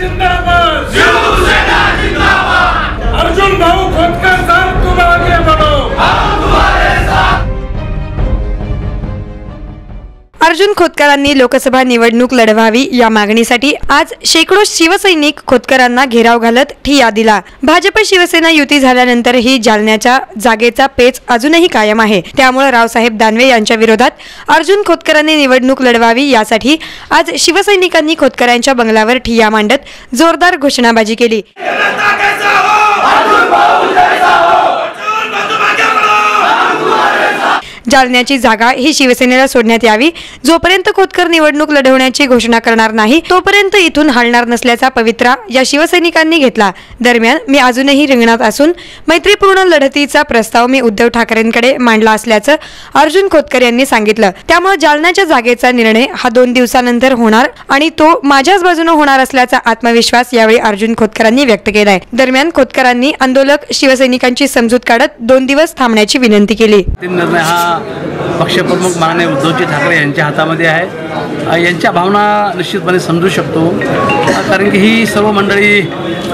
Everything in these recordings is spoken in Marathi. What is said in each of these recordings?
जिंदाबाद. जिंदाबाद. अर्जुन भाऊ खोतकर साहेब तुला आगे अर्जुन खोतकरांनी लोकसभा निवडणूक लढवावी या मागणीसाठी आज शेकडो शिवसैनिक खोतकरांना घेराव घालत ठिया दिला. भाजप शिवसेना युती झाल्यानंतरही जालन्याच्या जागेचा पेच अजूनही कायम आहे. त्यामुळे रावसाहेब दानवे यांच्या विरोधात अर्जुन खोतकरांनी निवडणूक लढवावी यासाठी आज शिवसैनिकांनी खोतकरांच्या बंगल्यावर ठिया मांडत जोरदार घोषणाबाजी केली जनता कैसा हो अर्जुन बाबू जैसा हो अर्जुन बंधू मागे बढ़ो जालन्याची जागा ही शिवसेनेला सोडण्यात यावी. जोपर्यंत खोतकर निवडणूक लढवण्याची घोषणा करणार नाही तोपर्यंत इथून हलणार नसल्याचा पवित्रा या शिवसैनिकांनी घेतला. दरम्यान मी अजूनही रिंगणात असून मैत्रीपूर्ण लढतीचा प्रस्ताव मी उद्धव ठाकरेंकडे मांडला असल्याचं अर्जुन खोतकर यांनी सांगितलं. त्यामुळे जालन्याच्या जागेचा निर्णय हा दोन दिवसानंतर होणार आणि तो माझ्याच बाजूने होणार असल्याचा आत्मविश्वास यावेळी अर्जुन खोतकरांनी व्यक्त केलाय. दरम्यान खोतकरांनी आंदोलक शिवसैनिकांची समजूत काढत दोन दिवस थांबण्याची विनंती केली. निर्णय हा पक्षप्रमुख माननीय उद्धवजी ठाकरे यांच्या हातामध्ये आहे. यांच्या भावना निश्चितपणे समजू शकतो. कारण की ही सर्व मंडळी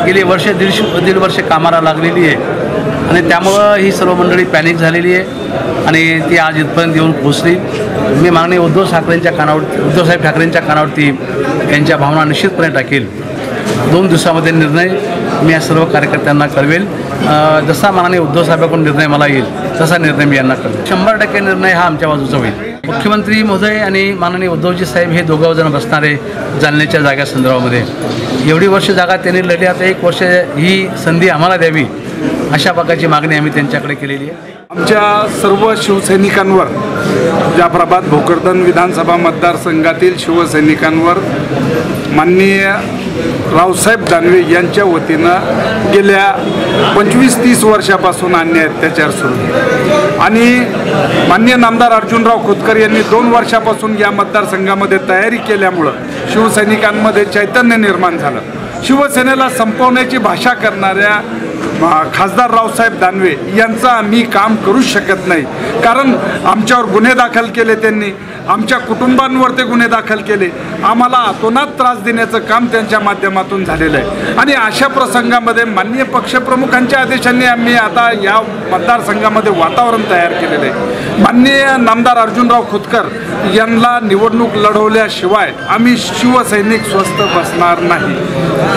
गेली वर्ष दीड दीड वर्ष कामाला लागलेली आहे. आणि त्यामुळं ही सर्व मंडळी पॅनिक झालेली आहे. आणि ती आज इथपर्यंत येऊन पोचली मी माननीय उद्धव ठाकरेंच्या कानावरती उद्धवसाहेब ठाकरेंच्या कानावरती यांच्या भावना निश्चितपणे टाकेल. दोन दिवसामध्ये निर्णय मी या सर्व कार्यकर्त्यांना कळवेल. जसा माननीय उद्धव साहेबांकडून निर्णय मला येईल तसा निर्णय मी यांना कळवेल. शंभर टक्के निर्णय हा आमच्या बाजूचा होईल. मुख्यमंत्री महोदय आणि माननीय उद्धवजी साहेब हे दोघं जण बसणारे जालन्याच्या जागा संदर्भामध्ये एवढी वर्ष जागा त्यांनी लढली आता एक वर्ष ही संधी आम्हाला द्यावी. अशा प्रकारची मागणी आम्ही त्यांच्याकडे केलेली आहे. आमच्या सर्व शिवसैनिकांवर जाफराबाद भोकरदन विधानसभा मतदारसंघातील शिवसैनिकांवर माननीय रावसाहेब दानवे यांच्या वतीनं गेल्या पंचवीस तीस वर्षापासून अन्याय अत्याचार सुरू आणि माननीय नामदार अर्जुनराव खोतकर यांनी दोन वर्षापासून या मतदारसंघामध्ये तयारी केल्यामुळं शिवसैनिकांमध्ये चैतन्य निर्माण झालं. शिवसेनेला संपवण्याची भाषा करणाऱ्या खासदार रावसाहेब दानवे यांचा आम्ही काम करूच शकत नाही. कारण आमच्यावर गुन्हे दाखल केले त्यांनी. आमच्या कुटुंबांवर ते गुन्हे दाखल केले. आम्हाला अतोनात त्रास देण्याचं काम त्यांच्या माध्यमातून झालेलं आहे. आणि अशा प्रसंगामध्ये माननीय पक्षप्रमुखांच्या आदेशांनी आम्ही आता या मतदारसंघामध्ये वातावरण तयार केलेलं आहे. माननीय नामदार अर्जुनराव खोतकर यांना निवडणूक लढवल्याशिवाय आम्ही शिवसैनिक स्वस्त बसणार नाही.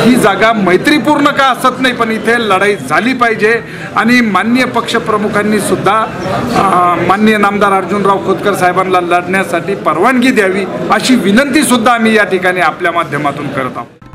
ही जागा मैत्रीपूर्ण का असत नाही पण इथे लढाई झाली पाहिजे. आणि माननीय पक्षप्रमुखांनी सुद्धा माननीय नामदार अर्जुनराव खोतकर साहेबांना लढण्यासाठी परवानगी द्यावी अशी विनंती सुद्धा आम्ही या ठिकाणी आपल्या माध्यमातून करत आहोत.